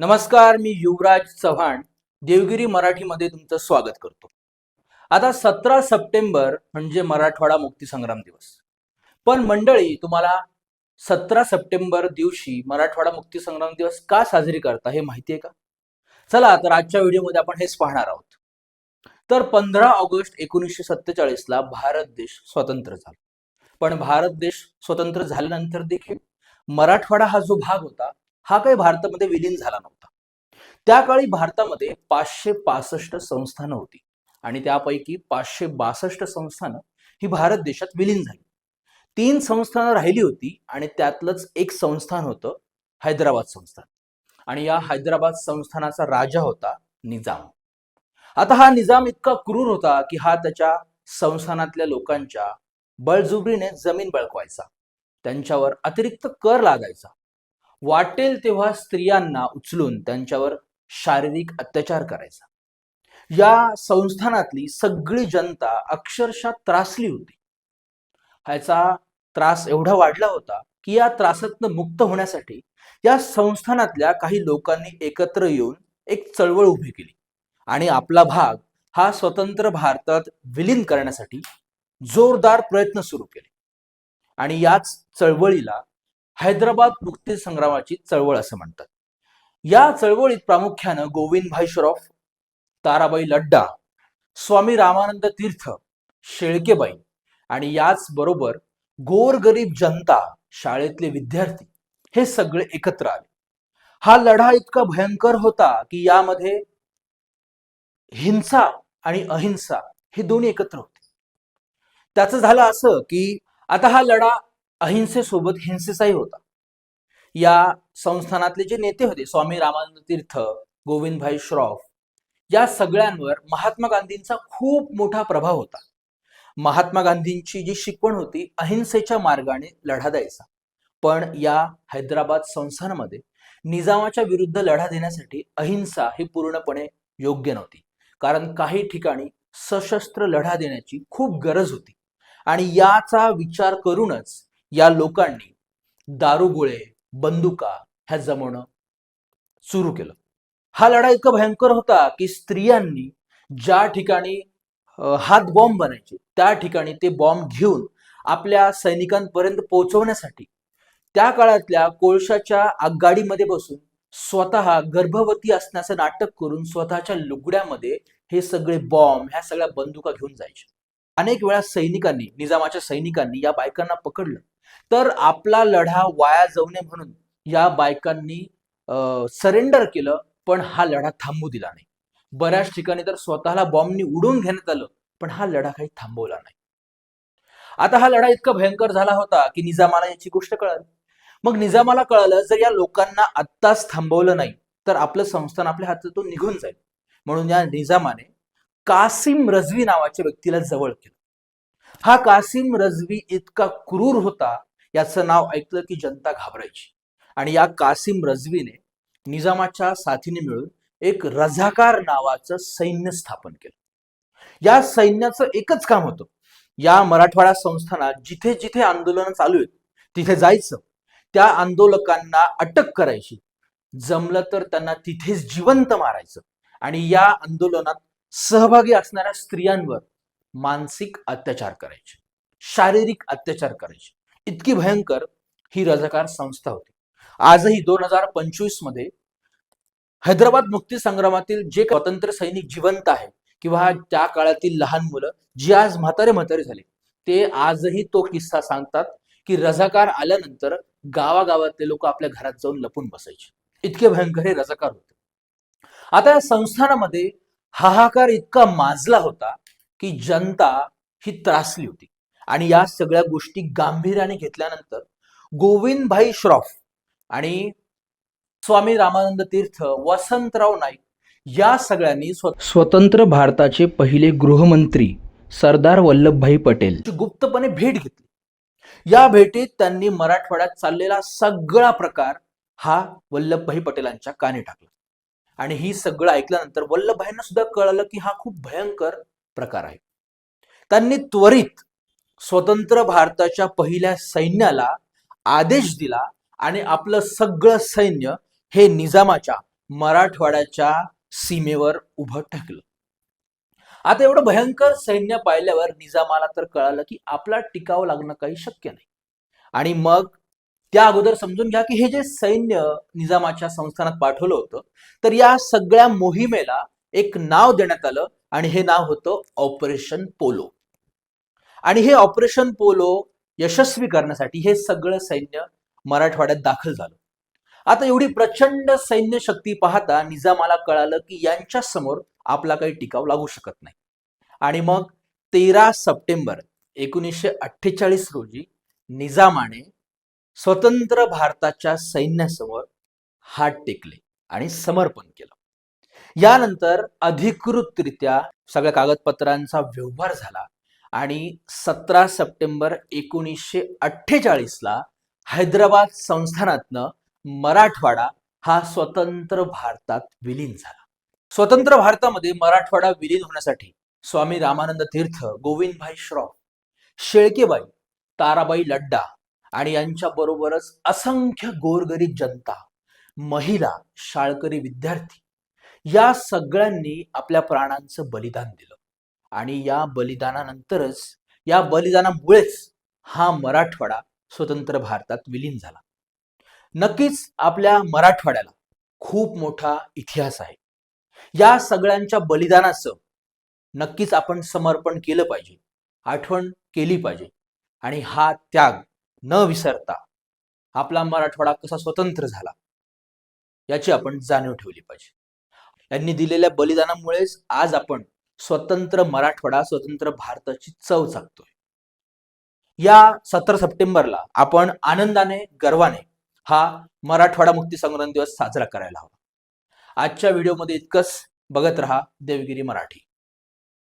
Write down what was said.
नमस्कार मी युवराज चव्हाण देवगिरी मराठीमध्ये तुमचं स्वागत करतो. आता सतरा सप्टेंबर म्हणजे मराठवाडा मुक्तीसंग्राम दिवस. पण मंडळी तुम्हाला सतरा सप्टेंबर दिवशी मराठवाडा मुक्तीसंग्राम दिवस का साजरी करता हे माहिती आहे का? चला तर आजच्या व्हिडिओमध्ये आपण हेच पाहणार आहोत. तर पंधरा ऑगस्ट एकोणीसशे सत्तेचाळीसला भारत देश स्वतंत्र झाला. पण भारत देश स्वतंत्र झाल्यानंतर देखील मराठवाडा हा जो भाग होता हा काही भारतामध्ये विलीन झाला नव्हता. त्या काळी भारतामध्ये पाचशे पासष्ट संस्थानं होती. आणि त्यापैकी पाचशे बासष्ट संस्थानं ही भारत देशात विलीन झाली. तीन संस्थानं राहिली होती आणि त्यातलंच एक संस्थान होतं हैदराबाद संस्थान. आणि या हैदराबाद संस्थानाचा राजा होता निजाम. आता हा निजाम इतका क्रूर होता की हा त्याच्या संस्थानातल्या लोकांच्या बळजुबरीने जमीन बळकवायचा. त्यांच्यावर अतिरिक्त कर लादायचा वाटेल तेव्हा स्त्रियांना उचलून त्यांच्यावर शारीरिक अत्याचार करायचा. या संस्थानातली सगळी जनता अक्षरशः त्रासली होती. ह्याचा त्रास एवढा वाढला होता की या त्रासातनं मुक्त होण्यासाठी या संस्थानातल्या काही लोकांनी एकत्र येऊन एक चळवळ उभी केली. आणि आपला भाग हा स्वतंत्र भारतात विलीन करण्यासाठी जोरदार प्रयत्न सुरू केले. आणि याच चळवळीला हैदराबाद मुक्ती संग्रामाची चळवळ असं म्हणतात. या चळवळीत प्रामुख्यानं गोविंदभाई श्रॉफ ताराबाई लड्डा स्वामी रामानंद तीर्थ शेळकेबाई आणि याच बरोबर गोरगरीब जनता शाळेतले विद्यार्थी हे सगळे एकत्र आले. हा लढा इतका भयंकर होता की यामध्ये हिंसा आणि अहिंसा हे दोन्ही एकत्र होते. त्याचं झालं असं की आता हा लढा अहिंसेसोबत हिंसेचाही होता. या संस्थानातले जे नेते होते स्वामी रामानंद तीर्थ गोविंदभाई श्रॉफ या सगळ्यांवर महात्मा गांधींचा खूप मोठा प्रभाव होता. महात्मा गांधींची जी शिकवण होती अहिंसेच्या मार्गाने लढा द्यायचा. पण या हैदराबाद संस्थानामध्ये निजामाच्या विरुद्ध लढा देण्यासाठी अहिंसा ही पूर्णपणे योग्य नव्हती. कारण काही ठिकाणी सशस्त्र लढा देण्याची खूप गरज होती. आणि याचा विचार करूनच या लोकांनी दारुगोळे बंदुका ह्या जमवणं सुरू केलं. हा लढा इतका भयंकर होता की स्त्रियांनी ज्या ठिकाणी हात बॉम्ब बनायचे त्या ठिकाणी ते बॉम्ब घेऊन आपल्या सैनिकांपर्यंत पोहोचवण्यासाठी त्या काळातल्या कोळशाच्या आगगाडीमध्ये बसून स्वतः गर्भवती असण्याचं नाटक करून स्वतःच्या लुगड्यामध्ये हे सगळे बॉम्ब ह्या सगळ्या बंदुका घेऊन जायचे. अनेक वेळा सैनिकांनी निजामाच्या सैनिकांनी या बायकांना पकडलं. तर आपला लढा वाया जाऊ नये म्हणून या बायकांनी सरेंडर केलं पण हा लढा थांबू दिला नाही. बऱ्याच ठिकाणी तर स्वतःला बॉम्बनी उडवून घेण्यात आलं पण हा लढा काही थांबवला नाही. आता हा लढा इतका भयंकर झाला होता की निजामाला याची गोष्ट कळाली. मग निजामाला कळालं जर या लोकांना आत्ताच थांबवलं नाही तर आपलं संस्थान आपल्या हातातून निघून जाईल. म्हणून या निजामाने कासिम रजवी नावाच्या व्यक्तीला जवळ केलं. हा कासिम रजवी इतका क्रूर होता याचं नाव ऐकलं की जनता घाबरायची. आणि या कासिम रजवीने निजामाच्या साथीने मिळून एक रझाकार नावाचं सैन्य स्थापन केलं. या सैन्याचं एकच काम होतं. या मराठवाडा संस्थानात जिथे जिथे आंदोलन चालू आहेत तिथे जायचं. त्या आंदोलकांना अटक करायची. जमलं तर त्यांना तिथेच जिवंत मारायचं. आणि या आंदोलनात सहभागी असणाऱ्या स्त्रियांवर मानसिक अत्याचार करायचे. शारीरिक अत्याचार करायचे. इतकी भयंकर ही रजाकार संस्था होती. आजही दोन हजार पंचवीसमध्ये हैदराबाद मुक्ती संग्रामातील जे स्वतंत्र सैनिक जिवंत आहे किंवा त्या काळातील लहान मुलं जी आज म्हातारे म्हातारे झाले ते आजही तो किस्सा सांगतात की रजाकार आल्यानंतर गावागावातले लोक आपल्या घरात जाऊन लपून बसायचे. इतके भयंकर हे रजाकार होते. आता या संस्थानामध्ये हाहाकार इतका माजला होता की जनता ही त्रासली होती. आणि या सगळ्या गोष्टी गांभीर्याने घेतल्यानंतर गोविंदभाई श्रॉफ आणि स्वामी रामानंद तीर्थ वसंतराव नाईक या सगळ्यांनी स्व- स्वतंत्र भारताचे पहिले गृहमंत्री सरदार वल्लभभाई पटेल. गुप्तपणे भेट घेतली. या भेटीत त्यांनी मराठवाड्यात चाललेला सगळा प्रकार हा वल्लभभाई पटेलांच्या कानी टाकला. आणि ही सगळं ऐकल्यानंतर वल्लभभाईंना सुद्धा कळलं की हा खूप भयंकर प्रकार आहे त्यांनी त्वरित स्वतंत्र भारताच्या पहिल्या सैन्याला आदेश दिला आणि आपलं सगळं सैन्य हे निजामाच्या मराठवाड्याच्या सीमेवर उभं ठाकलं आता एवढं भयंकर सैन्य पाहिल्यावर निजामाला तर कळालं की आपला टिकाव लागणं काही शक्य नाही. आणि मग त्या अगोदर समजून घ्या की हे जे सैन्य निजामाच्या संस्थानात पाठवलं होतं तर या सगळ्या मोहिमेला एक नाव देण्यात आलं आणि हे नाव होतं ऑपरेशन पोलो. आणि हे ऑपरेशन पोलो यशस्वी करण्यासाठी हे सगळं सैन्य मराठवाड्यात दाखल झालं. आता एवढी प्रचंड सैन्य शक्ती पाहता निजामाला कळालं की यांच्या समोर आपला काही टिकाव लागू शकत नाही. आणि मग तेरा सप्टेंबर एकोणीसशे अठ्ठेचाळीस रोजी निजामाने स्वतंत्र भारताच्या सैन्यासमोर हात टेकले आणि समर्पण केलं. यानंतर अधिकृतरित्या सगळ्या कागदपत्रांचा व्यवहार झाला आणि सतरा सप्टेंबर एकोणीसशे अठ्ठेचाळीसला हैदराबाद संस्थानातनं मराठवाडा हा स्वतंत्र भारतात विलीन झाला. स्वतंत्र भारतामध्ये मराठवाडा विलीन होण्यासाठी स्वामी रामानंद तीर्थ गोविंदभाई श्रॉफ शेळकेबाई ताराबाई लड्डा आणि यांच्या बरोबरच असंख्य गोरगरीब जनता महिला शाळकरी विद्यार्थी या सगळ्यांनी आपल्या प्राणांचं बलिदान दिलं. आणि या बलिदानानंतरच या बलिदानामुळेच हा मराठवाडा स्वतंत्र भारतात विलीन झाला. नक्कीच आपल्या मराठवाड्याला खूप मोठा इतिहास आहे. या सगळ्यांच्या बलिदानाचं नक्कीच आपण समर्पण केलं पाहिजे आठवण केली पाहिजे. आणि हा त्याग न विसरता आपला मराठवाडा कसा स्वतंत्र झाला याची आपण जाणीव ठेवली पाहिजे. यांनी दिलेल्या बलिदानामुळेच आज आपण स्वतंत्र मराठवाडा स्वतंत्र भारताची चव चाकतोय या सतरा सप्टेंबरला आपण आनंदाने गर्वाने हा मराठवाडा मुक्ती संग्राम दिवस साजरा करायला हवा. आजच्या व्हिडिओमध्ये इतकंच. बघत रहा देवगिरी मराठी.